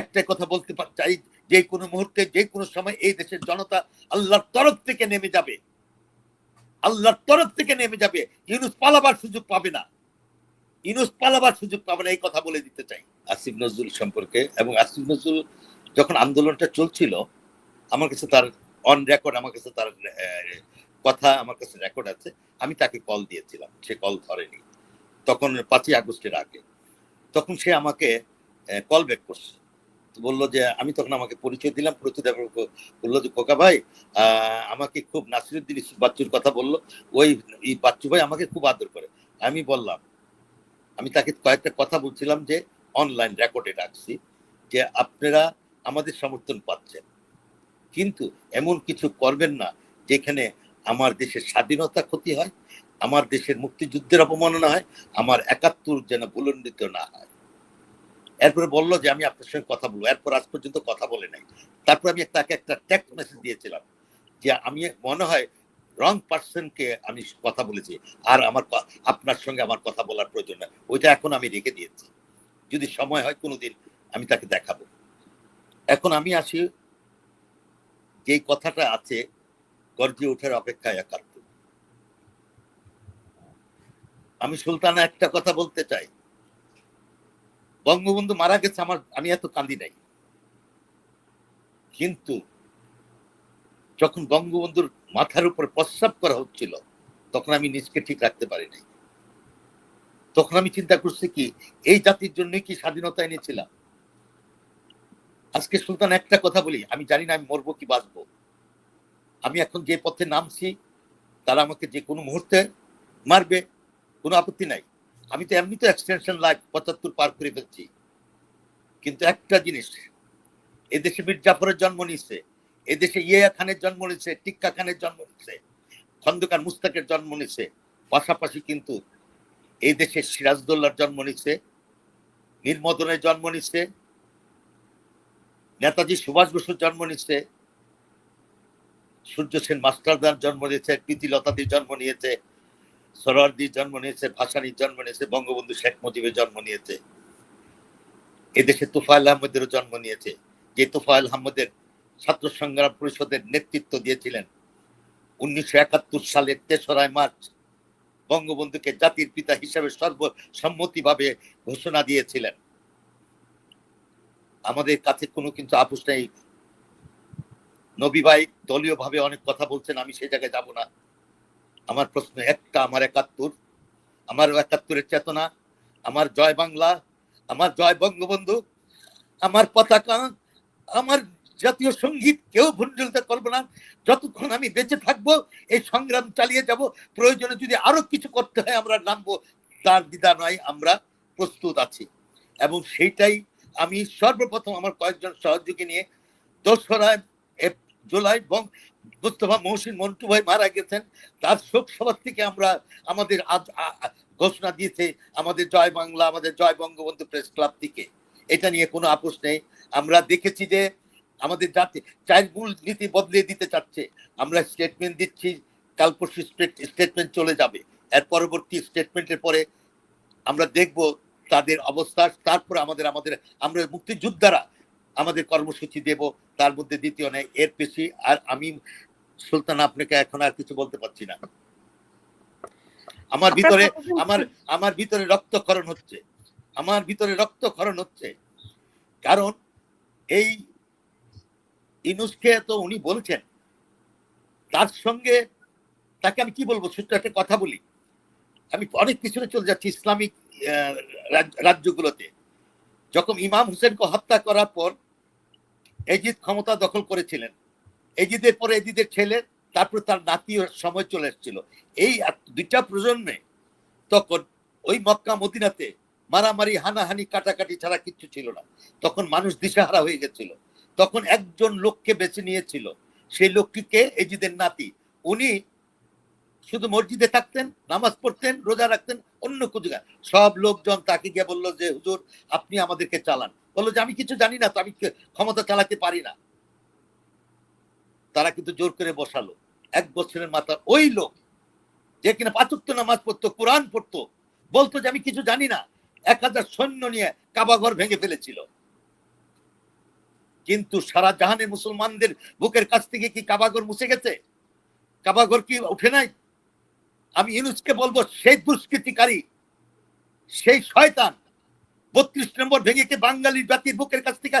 একটাই কথা বলতে চাই, যে কোনো মুহূর্তে, যে কোনো সময় এই দেশের জনতা আল্লাহর তরফ থেকে নেমে যাবে। আল্লাহর তরফ থেকে নেমে যাবে। ইউনুস পালাবার সুযোগ পাবে না। ইউনুস পালাবার সুযোগ পাবে না, এই কথা বলে দিতে চাই। আসিফ নজরুল সম্পর্কে, এবং আসিফ নজরুল যখন আন্দোলনটা চলছিল, আমার কাছে তার অন রেকর্ড আমার কাছে তার কথা, আমার কাছে রেকর্ড আছে। আমি তাকে কল দিয়েছিলাম, সে কল ধরেনি। তখন পাঁচই আগস্টের আগে। তখন সে আমাকে কল ব্যাক করছে। বলল যে, আমি তখন আমাকে পরিচয় দিলাম, পরিচয় দেওয়ার বলল যে, খোকা ভাই আমাকে খুব নাসিরুদ্দিন বাচ্চুর কথা বলল। ওই বাচ্চু ভাই আমাকে খুব আদর করে। আমি বললাম, আমি তাকে কয়েকটা কথা বলছিলাম যে অনলাইন রেকর্ডে রাখছি যে, আপনারা আমাদের সমর্থন পাচ্ছেন। কিন্তু এমন কিছু করবেন না যেখানে আমার দেশের স্বাধীনতা ক্ষতি হয়, আমার দেশের মুক্তিযুদ্ধের অপমাননা হয়, আমার একাত্তর যেন ভুলন্ডিত না হয়। এরপরে বলল যে আমি আপনার সঙ্গে কথা বলব। এরপর আজ পর্যন্ত কথা বলে নাই। তারপর আমি তাকে একটা টেক্সট মেসেজ দিয়েছিলাম যে আমি মনে হয় রং পার্সনকে আমি কথা বলেছি। আর আমার আপনার সঙ্গে আমার কথা বলার প্রয়োজন নাই। ওইটা এখন আমি রেখে দিয়েছি। যদি সময় হয় কোনোদিন আমি তাকে দেখাবো। এখন আমি আসি যে কথাটা আছে, গর্জে ওঠার অপেক্ষায় একাত্তর। আমি সুলতানা একটা কথা বলতে চাই। বঙ্গবন্ধু মারা গেছে আমার, আমি এত কান্দি নাই। কিন্তু যখন বঙ্গবন্ধুর মাথার উপর প্রস্রাব করা হচ্ছিল, তখন আমি নিজকে ঠিক রাখতে পারি নাই। তখন আমি চিন্তা করছি কি, এই জাতির জন্য কি স্বাধীনতা এনেছিলাম? আজকে সুলতান, একটা কথা বলি, আমি জানি না আমি মরবো কি বাঁচবো। আমি এখন যে পথে নামছি, তারা আমাকে যে কোনো মুহূর্তে মারবে, কোনো আপত্তি নাই। আমি তো এমনি তো এক্সটেনশন লাইফ পঁচাত্তর পার করে ফেলছি। কিন্তু একটা জিনিস, এদেশে মীর জাফরের জন্ম নিচ্ছে এদেশে ইয়া খানের জন্ম নিচ্ছে টিক্কা খানের জন্ম নিচ্ছে খন্দকার মুস্তাকের জন্ম নিচ্ছে পাশাপাশি কিন্তু এই দেশে সিরাজদৌল্লার জন্ম নিচ্ছে নির্মদনের জন্ম নিচ্ছে নেতাজি সুভাষ বসুর জন্ম নিচ্ছে সূর্য সেন মাস্টারদার জন্ম নিয়েছে প্রীতিলতাদির জন্ম নিয়েছে সরোয়ারদির জন্ম নিয়েছে, ভাসানির জন্ম নিয়েছে, বঙ্গবন্ধু শেখ মুজিবের জন্ম নিয়েছে। এদেশে তোফায়েল আহমেদেরও জন্ম নিয়েছে। যে তোফায়েল আহমেদের ছাত্র সংগ্রাম পরিষদের নেতৃত্ব দিয়েছিলেন, উনিশশো একাত্তর সালের তেসরাই মার্চ বঙ্গবন্ধুকে জাতির পিতা হিসাবে সর্বসম্মতিভাবে ঘোষণা দিয়েছিলেন। আমাদের কাছে কোনো কিন্তু আপোষ নেই। নবী ভাই দলীয় ভাবে অনেক কথা বলছেন, আমি সেই জায়গায় যাব না। আমার প্রশ্ন একটা, আমার একাত্তর, আমার একাত্তরের চেতনা, আমার জয় বাংলা, আমার জয় বঙ্গবন্ধু, আমার পতাকা, আমার জাতীয় সংগীত, কেউ ভুঞ্জলিত করব না যতক্ষণ আমি বেঁচে থাকব, এই সংগ্রাম চালিয়ে যাব, প্রয়োজনে যদি আরও কিছু করতে হয়, আমরা নামবো। তার দ্বিধা নয় আমরা প্রস্তুত আছি। এবং সেইটাই আমি সর্বপ্রথম আমার কয়েকজন সহযোগী নিয়ে দোসরা জুলাই মুস্তফা মহসিন মন্টু ভাই মারা গেছেন। তার শোক সভা থেকে আমরা আমাদের আজ ঘোষণা দিয়েছে আমাদের জয় বাংলা, আমাদের জয় বঙ্গবন্ধু প্রেস ক্লাব থেকে। এটা নিয়ে কোনো আপোষ নেই। আমরা দেখেছি যে আমাদের জাতি মূল নীতি বদলে দিতে চাচ্ছে। আমরা স্টেটমেন্ট দিচ্ছি কাল পরশু স্টেটমেন্ট চলে যাবে। এর পরবর্তী স্টেটমেন্টের পরে আমরা দেখব তাদের অবস্থা, তারপর আমাদের আমাদের, আমরা মুক্তিযোদ্ধারা আমাদের কর্মসূচি দেব তার মধ্যে দ্বিতীয় নেই। এর বেশি আর আমি সুলতান আপনাকে এখন আর কিছু বলতে পারছি না। আমার ভিতরে আমার আমার ভিতরে রক্তক্ষরণ হচ্ছে। আমার ভিতরে রক্তক্ষরণ হচ্ছে। কারণ এই ইনুসকে তো উনি বলছেন তার সঙ্গে তাকে আমি কি বলব? ছোট্ট একটা কথা বলি। আমি অনেক পিছনে চলে যাচ্ছি ইসলামিক রাজ্যগুলোতে। যখন ইমাম হোসেনকে হত্যা করার পর এজিদ ক্ষমতা দখল করেছিলেন। এজিদের পরে এজিদের ছেলে, তারপর তার নাতি সময় চলে এসেছিল। এই দুইটা প্রজন্মে তখন ওই মক্কা মদিনাতে মারামারি, হানাহানি, কাটাকাটি ছাড়া কিচ্ছু ছিল না। তখন মানুষ দিশাহারা হয়ে গেছিল। তখন একজন লোককে বেছে নিয়েছিল। সেই লোকটিকে এজিদের নাতি। উনি শুধু মসজিদে থাকতেন, নামাজ পড়তেন, রোজা রাখতেন, অন্য কিছু সব লোকজন তাকে গিয়ে বলল যে, হুজুর, আপনি আমাদেরকে চালান। বলল যে, আমি কিছু জানি না তো, আমি ক্ষমতা চালাতে পারি না। তারা কিন্তু জোর করে বসালো। এক বছরের মাথা ওই লোক, যে কিনা পাঁচক্ত নামাজ পড়তো, কোরআন পড়তো, বলতো যে, আমি কিছু জানি না। এক হাজার সৈন্য নিয়ে কাবাঘর ভেঙে ফেলেছিল। কিন্তু সারা জাহানের মুসলমানদের বুকের কাছ থেকে কি কাবাগর মুছে গেছে? কাবাগর কি উঠে নাই? আমি ইউনুসকে বলব, সেই দুষ্কৃতিকারী, সেই শয়তান বত্রিশ নম্বর ভেঙে কি বাঙালির জাতির বুকের কাছ থেকে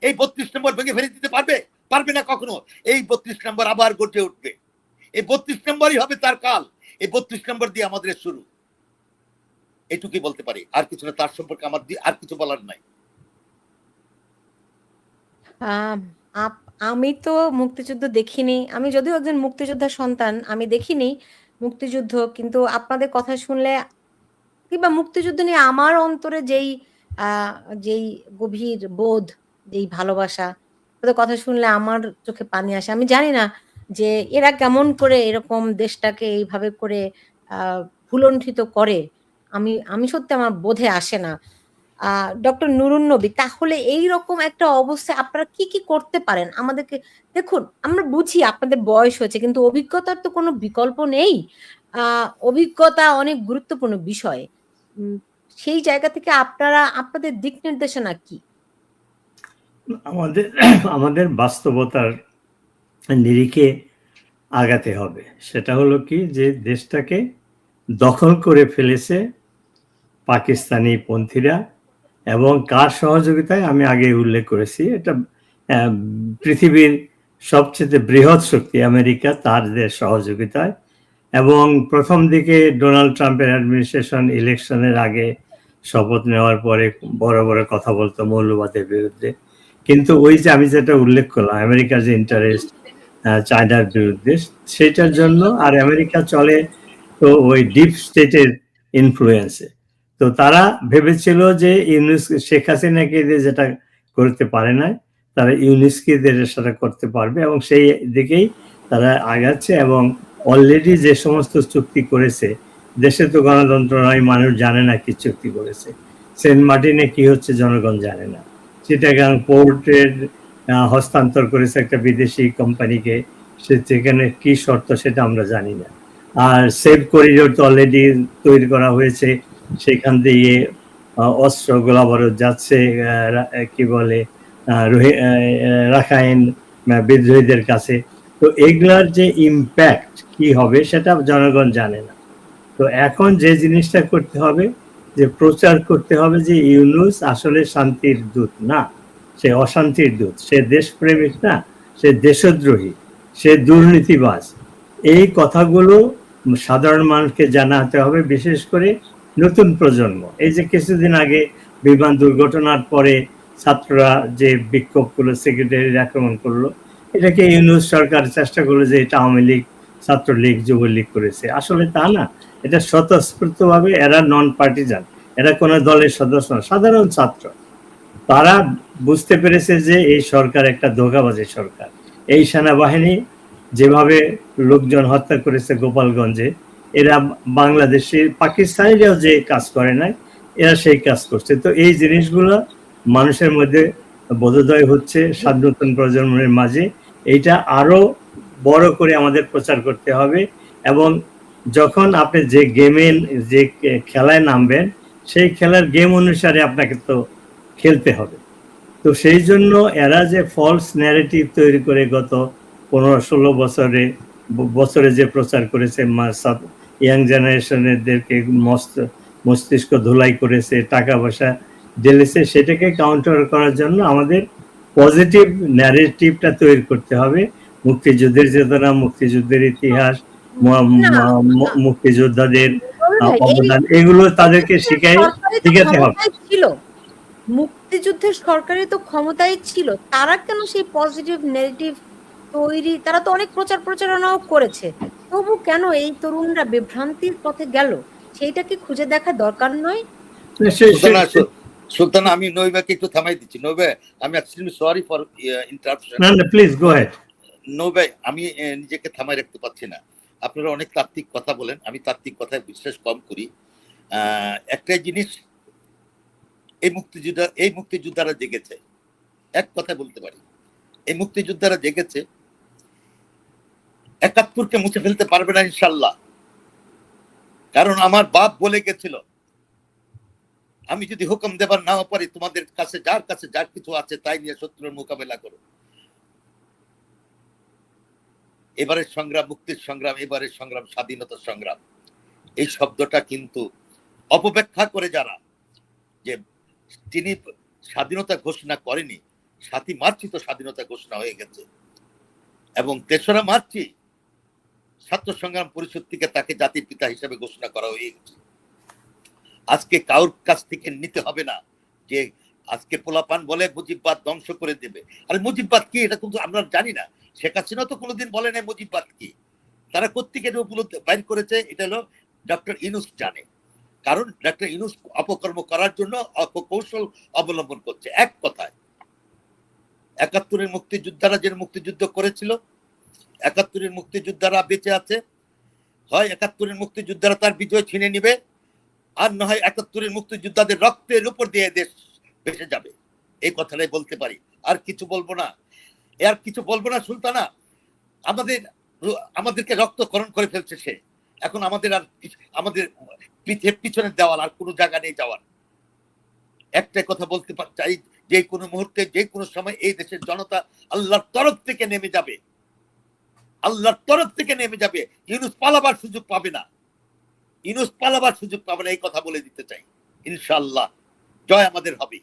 এই বত্রিশ নম্বর ভেঙে ফেলে দিতে পারবে? পারবে না কখনো? এই বত্রিশ নম্বর আবার গড়ে উঠবে। এই বত্রিশ নম্বরই হবে তার কাল। এই বত্রিশ নম্বর দিয়ে আমাদের শুরু। এটুকুই বলতে পারি। আর কিছু না তার সম্পর্কে আমার আর কিছু বলার নাই। আম, তো মুক্তিযুদ্ধ দেখিনি। আমি যদিও একজন মুক্তিযোদ্ধার সন্তান আমি দেখিনি মুক্তিযুদ্ধ কিন্তু আপনাদের কথা শুনলে কিংবা মুক্তিযুদ্ধ নিয়ে আমার অন্তরে যেই যেই গভীর বোধ, যেই ভালোবাসা, ওদের কথা শুনলে আমার চোখে পানি আসে। আমি জানি না যে এরা কেমন করে এরকম দেশটাকে এইভাবে করে আহ ভুলণ্ঠিত করে। আমি আমি সত্যি আমার বোধে আসে না। ডক্টর নুরুন নবী, তাহলে এই রকম একটা অবস্থায় আপনারা কি কি করতে পারেন? আমাদেরকে, দেখুন, আমরা বুঝি আপনাদের বয়স হয়েছে, কিন্তু অভিজ্ঞতার তো কোনো বিকল্প নেই। অভিজ্ঞতা অনেক গুরুত্বপূর্ণ বিষয়। সেই জায়গা থেকে আপনারা, আপনাদের দিক নির্দেশনা কি? আমাদের আমাদের বাস্তবতার নিরিখে আগাতে হবে। সেটা হলো কি যে দেশটাকে দখল করে ফেলেছে পাকিস্তানি পন্থীরা এবং কার সহযোগিতায় আমি আগে উল্লেখ করেছি, এটা পৃথিবীর সবচেয়ে বৃহৎ শক্তি আমেরিকা তাদের সহযোগিতায় এবং প্রথম দিকে ডোনাল্ড ট্রাম্পের অ্যাডমিনিস্ট্রেশন ইলেকশনের আগে শপথ নেওয়ার পরে বড় বড় কথা বলতো মৌলবাদের বিরুদ্ধে। কিন্তু ওই যে আমি যেটা উল্লেখ করলাম, আমেরিকার যে ইন্টারেস্ট চায়নার বিরুদ্ধে, সেটার জন্য আর আমেরিকা চলে তো ওই ডিপ স্টেটের ইনফ্লুয়েন্সে তো তারা ভেবেছিল যে ইউনিস, শেখ হাসিনাকে যেটা করতে পারে না, তারা ইউনিসকে দিয়ে সেটা করতে পারবে এবং সেই দিকেই তারা আগাচ্ছে এবং অলরেডি যে সমস্ত চুক্তি করেছে, দেশে তো গণতন্ত্র নয়, মানুষ জানে না কি চুক্তি করেছে। সেন্ট মার্টিনে কি হচ্ছে জনগণ জানে না। চিটাগাং পোর্টের হস্তান্তর করেছে একটা বিদেশি কোম্পানিকে, সে সেখানে কি শর্ত সেটা আমরা জানি না। আর সেভ করিডোর তো অলরেডি তৈরি করা হয়েছে, সেখান দিয়ে অস্ত্র গোলাবারুদ যাচ্ছে কি বলে রাখাইন বিদ্রোহীদের কাছে। তো এগুলার যে ইম্প্যাক্ট কি হবে সেটা জনগণ জানে না। তো এখন যে জিনিসটা করতে হবে, যে প্রচার করতে হবে যে ইউনুস আসলে শান্তির দূত না, সে অশান্তির দূত, সে দেশপ্রেমিক না, সে দেশদ্রোহী, সে দুর্নীতিবাজ। এই কথাগুলো সাধারণ মানুষকে জানাতে হবে, বিশেষ করে নতুন প্রজন্ম। এই যে কিছুদিন আগে বিমান দুর্ঘটনার পরে ছাত্ররা যে বিক্ষোভ করল সেক্রেটারি আক্রমণ করল, এটাকে ইউনুস সরকার চেষ্টা করল যে এটা আওয়ামী লীগ ছাত্রলীগ, যুবলীগ করেছে। আসলে তা না, এটা স্বতঃস্ফূর্তভাবে এরা নন পার্টিজান এরা কোনো দলের সদস্য না, সাধারণ ছাত্র। তারা বুঝতে পেরেছে যে এই সরকার একটা ধোকাবাজি সরকার। এই সেনাবাহিনী যেভাবে লোকজন হত্যা করেছে গোপালগঞ্জে, এরা বাংলাদেশে, পাকিস্তানিরাও যে কাজ করে নাই, এরা সেই কাজ করছে। তো এই জিনিসগুলো মানুষের মধ্যে বোধোদয় হচ্ছে সাত নতুন প্রজন্মের মাঝে। এইটা আরও বড় করে আমাদের প্রচার করতে হবে এবং যখন আপনি যে গেমে যে খেলায় নামবেন, সেই খেলার গেম অনুসারে আপনাকে তো খেলতে হবে। তো সেই জন্য এরা যে ফলস ন্যারেটিভ তৈরি করে গত পনেরো ষোলো বছরে বছরে যে প্রচার করেছে ইয়াং জেনারেশনেরদেরকে মস্ত, মস্তিষ্ক ধুলাই করেছে, টাকা পয়সা ঢেলেছে, সেটাকে কাউন্টার করার জন্য আমাদের পজিটিভ ন্যারেটিভটা তৈরি করতে হবে। মুক্তিযুদ্ধের চেতনা মুক্তিযুদ্ধের ইতিহাস মুক্তিযোদ্ধাদের অবদান এগুলো তাদেরকে শিখাই শিখাতে হবে। ছিল। মুক্তিযুদ্ধের সরকারই তো ক্ষমতায় ছিল। তারা কেন সেই পজিটিভ নেগেটিভ তৈরি? তারা তো অনেক প্রচার প্রচারণাও করেছে। তবু কেন এই তরুণরা বিভ্রান্তির পথে গেল? সেইটা কি খুঁজে দেখা দরকার নয়। সুলতানা আমি নৈবাকে একটু থামাই দিচ্ছি। নৈবে আমি অ্যাকচুয়ালি সরি ফর ইন্টারাপশন না না প্লিজ গো হেড নৌবাই আমি নিজেকে থামাই রাখতে পারছি না। আপনারা অনেক তাত্ত্বিক কথা বলেন, আমি তাত্ত্বিক কথায় বিশ্বাস কম করি। একটাই জিনিস এই মুক্তিযোদ্ধা, এই মুক্তিযোদ্ধারা জেগেছে, এক কথা বলতে পারি। এই মুক্তিযোদ্ধারা জেগেছে, একাত্তরকে মুছে ফেলতে পারবে না ইনশাল্লাহ কারণ আমার বাপ বলে গেছিল, আমি যদি হুকুম দেবার নাও পারি, তোমাদের কাছে, যার কাছে যার কিছু আছে তাই নিয়ে শত্রুর মোকাবেলা করো। এবারের সংগ্রাম, মুক্তির সংগ্রাম, এবারের সংগ্রাম, স্বাধীনতার সংগ্রাম। এই শব্দটা কিন্তু অপব্যাখ্যা করে যারা যে তিনি স্বাধীনতা ঘোষণা করেনি, সাতই মার্চই তো স্বাধীনতা ঘোষণা হয়ে গেছে। এবং তেসরা মার্চই ছাত্র সংগ্রাম পরিষদ থেকে তাকে জাতির পিতা হিসেবে ঘোষণা করা হয়ে গেছে। আজকে কারোর কাছ থেকে নিতে হবে না যে আজকে পোলাপান বলে মুজিববাদ ধ্বংস করে দেবে। আর মুজিববাদ কি? এটা কিন্তু আমরা জানি না। শেখ হাসিনা তো কোনোদিন বলে নাই মুজিববাদ কি। তারা কোথেকে এটা উপলব্ধি বাইর করেছে, এটা হলো ডক্টর ইনুস জানে। কারণ ডক্টর ইনুস অপকর্ম করার জন্য অপকৌশল অবলম্বন করছে। এক কথায়, একাত্তরের মুক্তিযোদ্ধারা যে মুক্তিযুদ্ধ করেছিল, একাত্তরের মুক্তিযোদ্ধারা বেঁচে আছে, হয় একাত্তরের মুক্তিযোদ্ধারা তার বিজয় ছিনে নিবে, আর না হয় একাত্তরের মুক্তিযোদ্ধাদের রক্তের উপর দিয়ে দেশ ভেসে যাবে। এই কথাটাই বলতে পারি। আর কিছু বলব না। আর কিছু বলব না, সুলতানা? আমাদের আমাদেরকে রক্তকরণ করে ফেলছে সে। এখন আমাদের আর আমাদের পিঠের পিছনে দেওয়াল আর কোনো জায়গা নেই যাওয়ার। একটাই কথা বলতে চাই, যে কোনো মুহূর্তে, যে কোনো সময় এই দেশের জনতা আল্লাহর তরফ থেকে নেমে যাবে। আল্লাহর তরফ থেকে নেমে যাবে। ইউনুস পালাবার সুযোগ পাবে না। ইউনুস পালাবার সুযোগ পাবে না, এই কথা বলে দিতে চাই। ইনশাআল্লাহ। জয় আমাদের হবে।